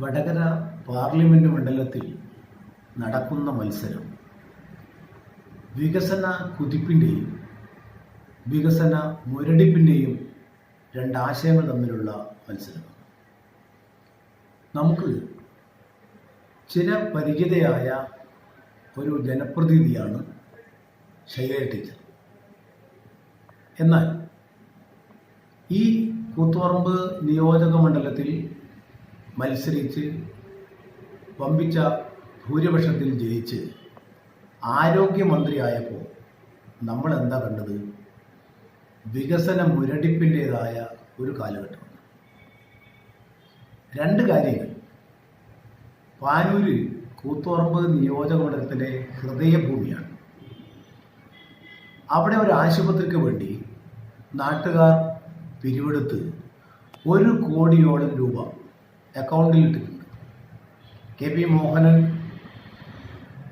Vadakara parliament മണ്ഡലത്തിൽ നടക്കുന്ന മത്സരം വികസന കുതിപ്പിന്റെയും വികസന മുരടിപ്പിന്റെയും രണ്ടാശയങ്ങൾ തമ്മിലുള്ള മത്സരം. നമുക്ക് ചില പരിചിതയായ ഒരു ജനപ്രതിനിധിയാണ് ശൈല ടീച്ചർ. എന്നാൽ ഈ കൂത്തുപറമ്പ് നിയോജക മണ്ഡലത്തിൽ മത്സരിച്ച് വമ്പിച്ച ഭൂരിപക്ഷത്തിൽ ജയിച്ച് ആരോഗ്യമന്ത്രിയായപ്പോൾ നമ്മൾ എന്താ കണ്ടത്? വികസന മുരടിപ്പിന്റെതായ ഒരു കാലഘട്ടം. രണ്ട് കാര്യങ്ങൾ. പാനൂര് കൂത്തുറമ്പ് നിയോജക മണ്ഡലത്തിലെ ഹൃദയഭൂമിയാണ്. അവിടെ ഒരു ആശുപത്രിക്ക് വേണ്ടി നാട്ടുകാർ പിരിവെടുത്ത് ഒരു കോടിയോളം രൂപ അക്കൗണ്ടിൽ ഇട്ടിട്ടുണ്ട്. K P Mohanan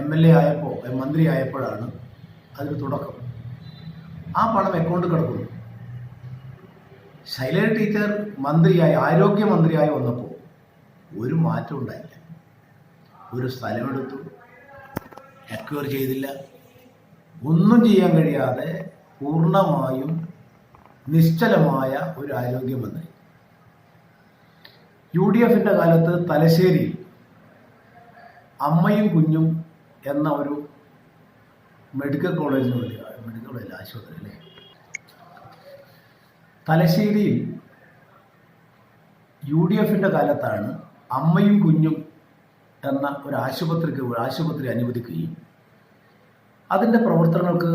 M L A ആയപ്പോൾ മന്ത്രി ആയപ്പോഴാണ് അതിന് തുടക്കം. ആ പണം അക്കൗണ്ടിൽ കിടക്കുന്നു. ശൈലജ ടീച്ചർ മന്ത്രിയായി ആരോഗ്യമന്ത്രിയായി വന്നപ്പോൾ ഒരു മാറ്റം ഉണ്ടായില്ല. ഒരു സ്ഥലമെടുത്തു അക്വയർ ചെയ്തില്ല. ഒന്നും ചെയ്യാൻ കഴിയാതെ പൂർണമായും നിശ്ചലമായ ഒരു ആരോഗ്യമന്ത്രി. യു ഡി എഫിന്റെ കാലത്ത് തലശ്ശേരിയിൽ അമ്മയും കുഞ്ഞും എന്ന ഒരു മെഡിക്കൽ കോളേജിന് വേണ്ടി മെഡിക്കൽ കോളേജ് ആശുപത്രി അല്ലേ? തലശ്ശേരിയിൽ യു ഡി എഫിന്റെ കാലത്താണ് അമ്മയും കുഞ്ഞും എന്ന ഒരു ആശുപത്രിക്ക് ആശുപത്രി അനുവദിക്കുകയും അതിന്റെ പ്രവർത്തനങ്ങൾക്ക്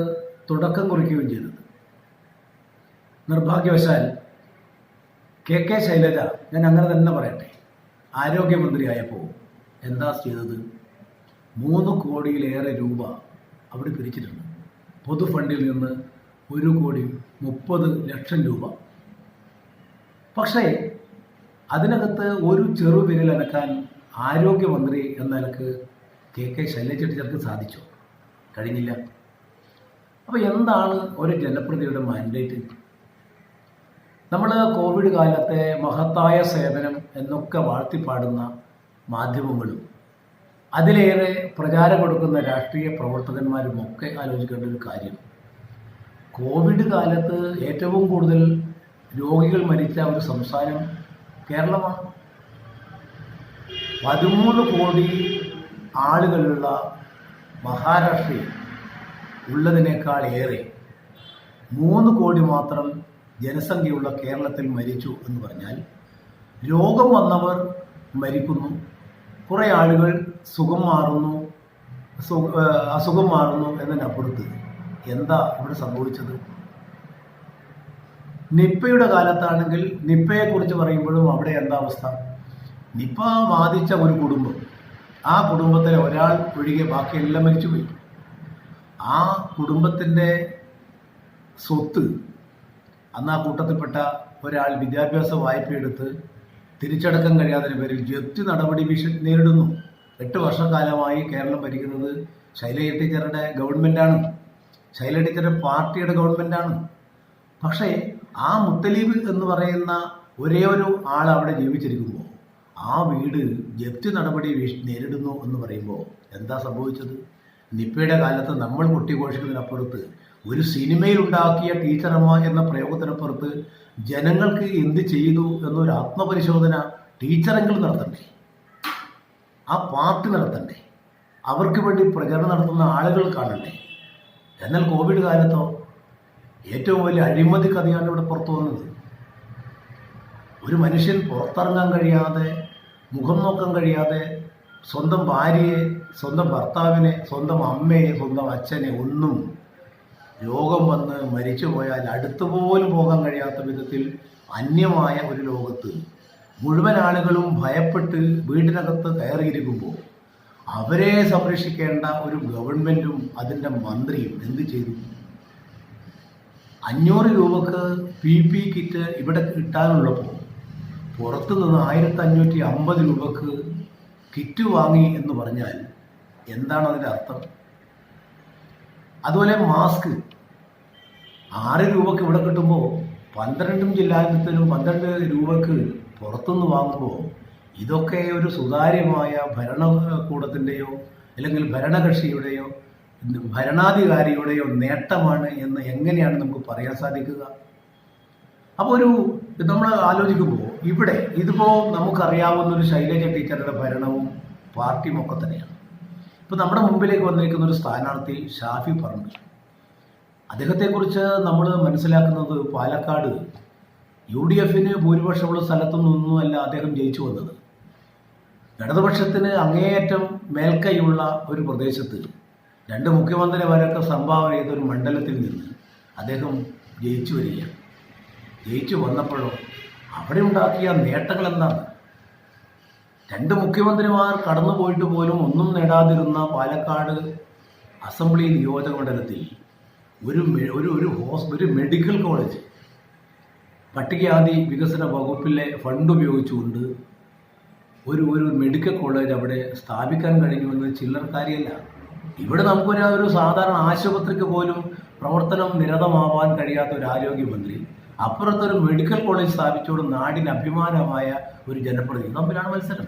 തുടക്കം കുറിക്കുകയും ചെയ്തത്. നിർഭാഗ്യവശാൽ കെ കെ ശൈലജ ഞാൻ അങ്ങനെ തന്നെ പറയട്ടെ. ആരോഗ്യമന്ത്രിയായപ്പോൾ എന്താ ചെയ്തത്? മൂന്ന് കോടിയിലേറെ രൂപ അവിടെ പിരിച്ചിട്ടുണ്ട്. പൊതു ഫണ്ടിൽ നിന്ന് ഒരു കോടി മുപ്പത് ലക്ഷം രൂപ. പക്ഷേ അതിനകത്ത് ഒരു ചെറു വിരൽ അനക്കാൻ ആരോഗ്യമന്ത്രി എന്ന നിലയ്ക്ക് കെ കെ ശൈലജ ടീച്ചർക്ക് സാധിച്ചു? കഴിഞ്ഞില്ല. അപ്പോൾ എന്താണ് ഒരു ജനപ്രതിയുടെ മാൻഡേറ്റ് നമ്മൾ കോവിഡ് കാലത്തെ മഹത്തായ സേവനം എന്നൊക്കെ വാഴ്ത്തിപ്പാടുന്ന മാധ്യമങ്ങളും അതിലേറെ പ്രചാരം കൊടുക്കുന്ന രാഷ്ട്രീയ പ്രവർത്തകന്മാരും ഒക്കെ ആലോചിക്കേണ്ട ഒരു കാര്യം കോവിഡ് കാലത്ത് ഏറ്റവും കൂടുതൽ രോഗികൾ മരിച്ച ഒരു സംസ്ഥാനം കേരളമാണ്. പതിമൂന്ന് കോടി ആളുകളുള്ള മഹാരാഷ്ട്രയിൽ ഉള്ളതിനേക്കാൾ ഏറെ മൂന്ന് കോടി മാത്രം ജനസംഖ്യയുള്ള കേരളത്തിൽ മരിച്ചു എന്ന് പറഞ്ഞാൽ രോഗം വന്നവർ മരിക്കുന്നു. കുറേ ആളുകൾ സുഖം മാറുന്നു അസുഖം മാറുന്നു എന്നതിനപ്പുറത്ത് എന്താ ഇവിടെ സംഭവിച്ചത്? നിപ്പയുടെ കാലത്താണെങ്കിൽ നിപ്പയെക്കുറിച്ച് പറയുമ്പോഴും അവിടെ എന്താ അവസ്ഥ? നിപ്പ ബാധിച്ച ഒരു കുടുംബം. ആ കുടുംബത്തിലെ ഒരാൾ ഒഴികെ ബാക്കിയെല്ലാം മരിച്ചുപോയി. ആ കുടുംബത്തിന്റെ സ്വത്ത് അന്ന് ആ കൂട്ടത്തിൽപ്പെട്ട ഒരാൾ വിദ്യാഭ്യാസ വായ്പയെടുത്ത് തിരിച്ചടക്കം കഴിയാത്തതിന് പേരിൽ ജപ്തി നടപടി ഭീഷണി നേരിടുന്നു. എട്ട് വർഷക്കാലമായി കേരളം ഭരിക്കുന്നത് ശൈലജ ടീച്ചറുടെ ഗവൺമെന്റാണ് ശൈലജ ടീച്ചറുടെ പാർട്ടിയുടെ ഗവൺമെന്റാണ് പക്ഷേ ആ മുത്തലീബ് എന്ന് പറയുന്ന ഒരേ ഒരു ആൾ അവിടെ ജീവിച്ചിരിക്കുമ്പോൾ ആ വീട് ജപ്തി നടപടി നേരിടുന്നു എന്ന് പറയുമ്പോൾ എന്താ സംഭവിച്ചത്? നിപ്പയുടെ കാലത്ത് നമ്മൾ കൊട്ടിഘോഷിക്കുന്നതിനപ്പുറത്ത് ഒരു സിനിമയിൽ ഉണ്ടാക്കിയ ടീച്ചറമ്മ എന്ന പ്രയോഗത്തിനപ്പുറത്ത് ജനങ്ങൾക്ക് എന്ത് ചെയ്തു എന്നൊരു ആത്മപരിശോധന ടീച്ചറെങ്കിലും നടത്തണ്ടേ? ആ പാർട്ടി നടത്തണ്ടേ? അവർക്ക് വേണ്ടി പ്രചരണം നടത്തുന്ന ആളുകൾ കാണണ്ടേ? എന്നാൽ കോവിഡ് കാലത്തോ ഏറ്റവും വലിയ അഴിമതി കഥയാണ് ഇവിടെ പുറത്തു വന്നത്. ഒരു മനുഷ്യൻ പുറത്തിറങ്ങാൻ കഴിയാതെ മുഖം നോക്കാൻ കഴിയാതെ സ്വന്തം ഭാര്യയെ സ്വന്തം ഭർത്താവിനെ സ്വന്തം അമ്മയെ സ്വന്തം അച്ഛനെ ഒന്നും രോഗം വന്ന് മരിച്ചു പോയാൽ അടുത്തു പോലും പോകാൻ കഴിയാത്ത വിധത്തിൽ അന്യമായ ഒരു ലോകത്ത് മുഴുവൻ ആളുകളും ഭയപ്പെട്ട് വീടിനകത്ത് കയറിയിരിക്കുമ്പോൾ അവരെ സംരക്ഷിക്കേണ്ട ഒരു ഗവൺമെന്റും അതിന്റെ മന്ത്രിയും എന്ത് ചെയ്തു? അഞ്ഞൂറ് രൂപക്ക് പി പി കിറ്റ് ഇവിടെ കിട്ടാനുള്ളപ്പോൾ പുറത്തു നിന്ന് ആയിരത്തി അഞ്ഞൂറ്റി അമ്പത് രൂപക്ക് കിറ്റ് വാങ്ങി എന്ന് പറഞ്ഞാൽ എന്താണ് അതിന്റെ അർത്ഥം? അതുപോലെ മാസ്ക്. ആറ് രൂപക്ക് ഇവിടെ കിട്ടുമ്പോൾ പന്ത്രണ്ടും ജില്ലാതിനും പന്ത്രണ്ട് രൂപക്ക് പുറത്തുനിന്ന് വാങ്ങുമ്പോൾ ഇതൊക്കെ ഒരു സുതാര്യമായ ഭരണകൂടത്തിന്റെയോ അല്ലെങ്കിൽ ഭരണകക്ഷിയുടെയോ ഭരണാധികാരിയുടെയോ നേട്ടമാണ് എന്ന് എങ്ങനെയാണ് നമുക്ക് പറയാൻ സാധിക്കുക? അപ്പോൾ ഒരു നമ്മൾ ആലോചിക്കുമ്പോൾ ഇവിടെ ഇതിപ്പോൾ നമുക്കറിയാവുന്ന ഒരു ശൈലജ ടീച്ചറുടെ ഭരണവും പാർട്ടിയും ഒക്കെ തന്നെയാണ്. ഇപ്പോൾ നമ്മുടെ മുമ്പിലേക്ക് വന്നിരിക്കുന്ന ഒരു സ്ഥാനാർത്ഥി ഷാഫി പറമ്പിൽ അദ്ദേഹത്തെക്കുറിച്ച് നമ്മൾ മനസ്സിലാക്കുന്നത് പാലക്കാട് യു ഡി എഫിന് ഭൂരിപക്ഷമുള്ള സ്ഥലത്തു സ്ഥലത്തൊന്നൊന്നുമല്ല അദ്ദേഹം ജയിച്ചു വന്നത്. ഇടതുപക്ഷത്തിന് അങ്ങേയറ്റം മേൽക്കൈയുള്ള ഒരു പ്രദേശത്ത് രണ്ട് മുഖ്യമന്ത്രിമാരൊക്കെ സംഭാവന ചെയ്ത ഒരു മണ്ഡലത്തിൽ നിന്ന് അദ്ദേഹം ജയിച്ചു വരികയാണ്. ജയിച്ചു വന്നപ്പോഴോ അവിടെ ഉണ്ടാക്കിയ നേട്ടങ്ങൾ എന്താണ് രണ്ട് മുഖ്യമന്ത്രിമാർ കടന്നു പോയിട്ട് പോലും ഒന്നും നേടാതിരുന്ന പാലക്കാട് അസംബ്ലി നിയോജക മണ്ഡലത്തിൽ ഒരു ഒരു ഒരു ഒരു മെഡിക്കൽ കോളേജ് പട്ടികജാതി വികസന വകുപ്പിലെ ഫണ്ട് ഉപയോഗിച്ചുകൊണ്ട് ഒരു ഒരു മെഡിക്കൽ കോളേജ് അവിടെ സ്ഥാപിക്കാൻ കഴിഞ്ഞുവെന്ന് ചില്ലർ കാര്യമല്ല. ഇവിടെ നമുക്കൊരു ഒരു സാധാരണ ആശുപത്രിക്ക് പോലും പ്രവർത്തനം നിരതമാവാൻ കഴിയാത്ത ഒരു ആരോഗ്യമന്ത്രി അപ്പുറത്തൊരു മെഡിക്കൽ കോളേജ് സ്ഥാപിച്ചുകൊണ്ട് നാടിന് അഭിമാനമായ ഒരു ജനപ്രതിനിധി. തമ്മിലാണ് മത്സരം.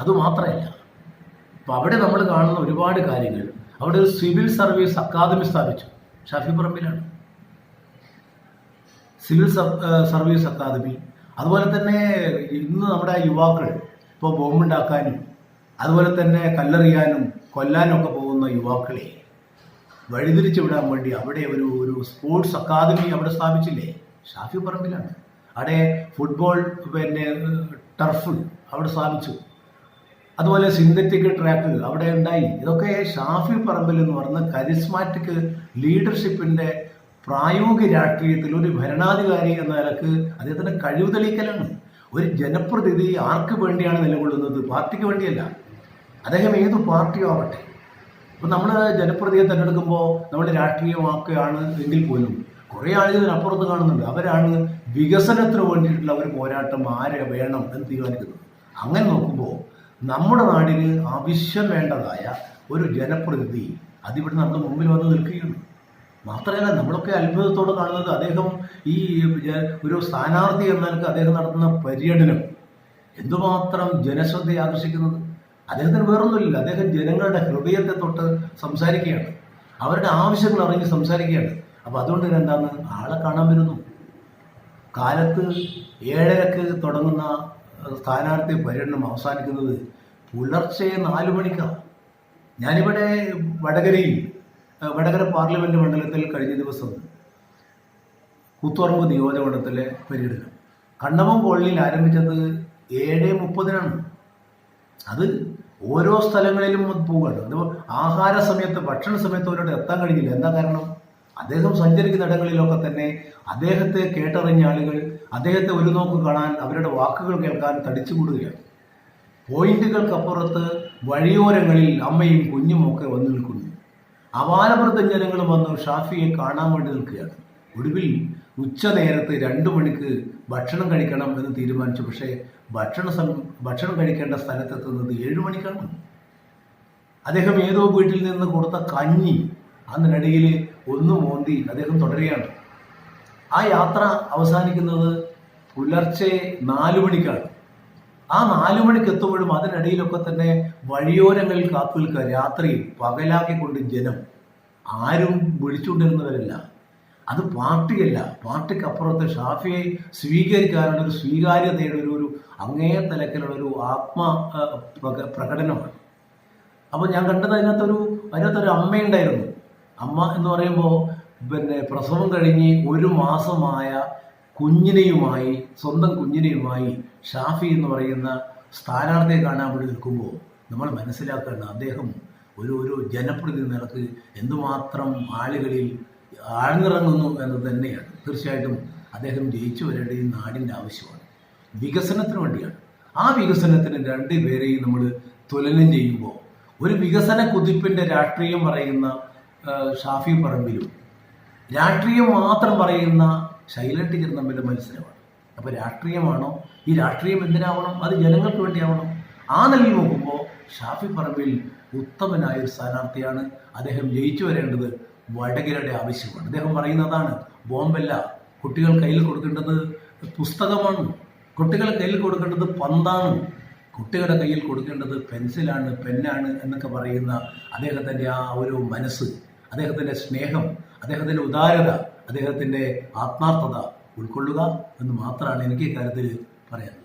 അതുമാത്രമല്ല അപ്പോൾ അവിടെ നമ്മൾ കാണുന്ന ഒരുപാട് കാര്യങ്ങൾ. അവിടെ ഒരു സിവിൽ സർവീസ് അക്കാദമി സ്ഥാപിച്ചു. ഷാഫി പറമ്പിലാണ്. Civil service academy. അതുപോലെ തന്നെ ഇന്ന് നമ്മുടെ യുവാക്കൾ ഇപ്പോൾ ബോംബുണ്ടാക്കാനും അതുപോലെ തന്നെ കല്ലെറിയാനും കൊല്ലാനും ഒക്കെ പോകുന്ന യുവാക്കളെ വഴിതിരിച്ചു വിടാൻ വേണ്ടി അവിടെ ഒരു ഒരു സ്പോർട്സ് അക്കാദമി അവിടെ സ്ഥാപിച്ചില്ലേ? ഷാഫി പറമ്പിലാണ്. അവിടെ ഫുട്ബോൾ പിന്നെ ടർഫ് അവിടെ സ്ഥാപിച്ചു. അതുപോലെ സിന്തറ്റിക് ട്രാക്ക് അവിടെ ഉണ്ടായി. ഇതൊക്കെ ഷാഫി പറമ്പിൽ എന്ന് പറഞ്ഞ കരിസ്മാറ്റിക് ലീഡർഷിപ്പിന്റെ പ്രായോഗിക രാഷ്ട്രീയത്തിൽ ഒരു ഭരണാധികാരി എന്ന നിലയ്ക്ക് അദ്ദേഹത്തിന്റെ കഴിവ് തെളിയിക്കലാണ് ഒരു ജനപ്രതിനിധി ആർക്ക് വേണ്ടിയാണ് നിലകൊള്ളുന്നത്? പാർട്ടിക്ക് വേണ്ടിയല്ല. അദ്ദേഹം ഏത് പാർട്ടിയോ ആവട്ടെ. ഇപ്പം നമ്മൾ ജനപ്രതിയെ തിരഞ്ഞെടുക്കുമ്പോൾ നമ്മൾ രാഷ്ട്രീയമാക്കുകയാണ് എങ്കിൽ പോലും കുറേ ആളുകൾ അപ്പുറത്ത് കാണുന്നുണ്ട്. അവരാണ് വികസനത്തിന് വേണ്ടിയിട്ടുള്ള ഒരു പോരാട്ടം ആരെ വേണം എന്ന് തീരുമാനിക്കുന്നത്. അങ്ങനെ നോക്കുമ്പോൾ നമ്മുടെ നാടിന് ആവശ്യം വേണ്ടതായ ഒരു ജനപ്രതിനിധി അതിവിടെ നമ്മുടെ മുമ്പിൽ വന്ന് നിൽക്കുകയാണ്. മാത്രമല്ല നമ്മളൊക്കെ അത്ഭുതത്തോടെ കാണുന്നത് അദ്ദേഹം ഈ ഒരു സ്ഥാനാർത്ഥി എന്ന നിലയ്ക്ക് അദ്ദേഹം നടത്തുന്ന പര്യടനം എന്തുമാത്രം ജനശ്രദ്ധയെ ആകർഷിക്കുന്നത്? അദ്ദേഹത്തിന് വേറൊന്നുമില്ല. അദ്ദേഹം ജനങ്ങളുടെ ഹൃദയത്തെ തൊട്ട് സംസാരിക്കുകയാണ്. അവരുടെ ആവശ്യങ്ങൾ അറിഞ്ഞ് സംസാരിക്കുകയാണ്. അപ്പോൾ അതുകൊണ്ട് തന്നെ എന്താണ്? ആളെ കാണാൻ വരുന്നു. കാലത്ത് ഏഴരക്ക് തുടങ്ങുന്ന സ്ഥാനാർത്ഥി പര്യടനം അവസാനിക്കുന്നത് പുലർച്ചെ നാലു മണിക്കാണ് ഞാനിവിടെ വടകരയിൽ വടകര പാർലമെന്റ് മണ്ഡലത്തിൽ കഴിഞ്ഞ ദിവസം കൂത്തുപറമ്പ് നിയോജകമണ്ഡലത്തിലെ പര്യടനം. കണ്ണമം കോളനിയിൽ ആരംഭിച്ചത് ഏഴ് മുപ്പതിനാണ്. അത് ഓരോ സ്ഥലങ്ങളിലും പോവുകയാണ്. അത് ആഹാര സമയത്ത് ഭക്ഷണ സമയത്ത് അവരോട് എത്താൻ കഴിഞ്ഞില്ല. എന്താ കാരണം? അദ്ദേഹം സഞ്ചരിക്കുന്ന ഇടങ്ങളിലൊക്കെ തന്നെ അദ്ദേഹത്തെ കേട്ടറിഞ്ഞ ആളുകൾ അദ്ദേഹത്തെ ഒരു നോക്ക് കാണാൻ അവരുടെ വാക്കുകൾ കേൾക്കാൻ തടിച്ചുകൂടുകയാണ്. പോയിന്റുകൾക്കപ്പുറത്ത് വഴിയോരങ്ങളിൽ അമ്മയും കുഞ്ഞും ഒക്കെ വന്നു നിൽക്കുന്നു. അപാലവൃദ്ധ ജനങ്ങളും വന്ന് ഷാഫിയെ കാണാൻ വേണ്ടി നിൽക്കുകയാണ്. ഒടുവിൽ ഉച്ച നേരത്ത് രണ്ടു മണിക്ക് ഭക്ഷണം കഴിക്കണം എന്ന് തീരുമാനിച്ചു. പക്ഷേ ഭക്ഷണ ഭക്ഷണം കഴിക്കേണ്ട സ്ഥലത്തെത്തുന്നത് ഏഴു മണിക്കാണ്. അദ്ദേഹം ഏതോ വീട്ടിൽ നിന്ന് കൊടുത്ത കഞ്ഞി അതിനിടയിൽ ഒന്ന് മോന്തി അദ്ദേഹം തുടരുകയാണ്. ആ യാത്ര അവസാനിക്കുന്നത് പുലർച്ചെ നാലു മണിക്കാണ്. ആ നാലു മണിക്ക് എത്തുമ്പോഴും അതിനിടയിലൊക്കെ തന്നെ വഴിയോരങ്ങളിൽ കാത്തു നിൽക്കുക രാത്രി പകലാക്കിക്കൊണ്ട് ജനം. ആരും വിളിച്ചുകൊണ്ടിരുന്നവരല്ല. അത് പാർട്ടിയല്ല. പാർട്ടിക്കപ്പുറത്ത് ഷാഫിയെ സ്വീകരിക്കാനുള്ള ഒരു സ്വീകാര്യതയുടെ ഒരു ഒരു അങ്ങേ തലക്കിലുള്ള ഒരു ആത്മ പ്രകടനമാണ്. അപ്പോൾ ഞാൻ കണ്ടത് അതിനകത്തൊരു അതിനകത്തൊരു അമ്മയുണ്ടായിരുന്നു. അമ്മ എന്ന് പറയുമ്പോൾ പിന്നെ പ്രസവം കഴിഞ്ഞ് ഒരു മാസമായ കുഞ്ഞിനെയുമായി സ്വന്തം കുഞ്ഞിനെയുമായി ഷാഫി എന്ന് പറയുന്ന സ്ഥാനാർത്ഥിയെ കാണാൻ വേണ്ടി നിൽക്കുമ്പോൾ നമ്മൾ മനസ്സിലാക്കേണ്ട അദ്ദേഹം ഒരു ഒരു ജനപ്രതിനിധി നിലയ്ക്ക് എന്തുമാത്രം ആളുകളിൽ ആഴ്ന്നിറങ്ങുന്നു എന്ന് തന്നെയാണ്. തീർച്ചയായിട്ടും അദ്ദേഹം ജയിച്ചു വരേണ്ട ഈ നാടിന്റെ ആവശ്യമാണ്. വികസനത്തിന് വേണ്ടിയാണ്. ആ വികസനത്തിന് രണ്ടുപേരെയും നമ്മൾ തുലനം ചെയ്യുമ്പോൾ ഒരു വികസന കുതിപ്പിന്റെ രാഷ്ട്രീയം പറയുന്ന ഷാഫി പറമ്പിലും രാഷ്ട്രീയം മാത്രം പറയുന്ന ശൈല ടീച്ചർ തമ്മിൽ മത്സരമാണ്. അപ്പോൾ രാഷ്ട്രീയമാണോ? ഈ രാഷ്ട്രീയം എന്തിനാവണം? അത് ജനങ്ങൾക്ക് വേണ്ടിയാവണം. ആ നിലയിൽ നോക്കുമ്പോൾ ഷാഫി പറമ്പിൽ ഉത്തമനായ ഒരു സ്ഥാനാർത്ഥിയാണ് അദ്ദേഹം ജയിച്ചു വരേണ്ടത് വടകരയുടെ ആവശ്യമാണ്. അദ്ദേഹം പറയുന്നതാണ് ബോംബല്ല കുട്ടികൾ കയ്യിൽ കൊടുക്കേണ്ടത് പുസ്തകമാണ്. കുട്ടികളുടെ കയ്യിൽ കൊടുക്കേണ്ടത് പന്താണ്. കുട്ടികളുടെ കയ്യിൽ കൊടുക്കേണ്ടത് പെൻസിലാണ് പെന്നാണ് എന്നൊക്കെ പറയുന്ന അദ്ദേഹത്തിന്റെ ആ ഒരു മനസ്സ് അദ്ദേഹത്തിന്റെ സ്നേഹം അദ്ദേഹത്തിന്റെ ഉദാരത അദ്ദേഹത്തിന്റെ ആത്മാർത്ഥത ഉൾക്കൊള്ളുക എന്ന് മാത്രമാണ് എനിക്ക് ഇക്കാര്യത്തിൽ പറയാനുള്ളത്.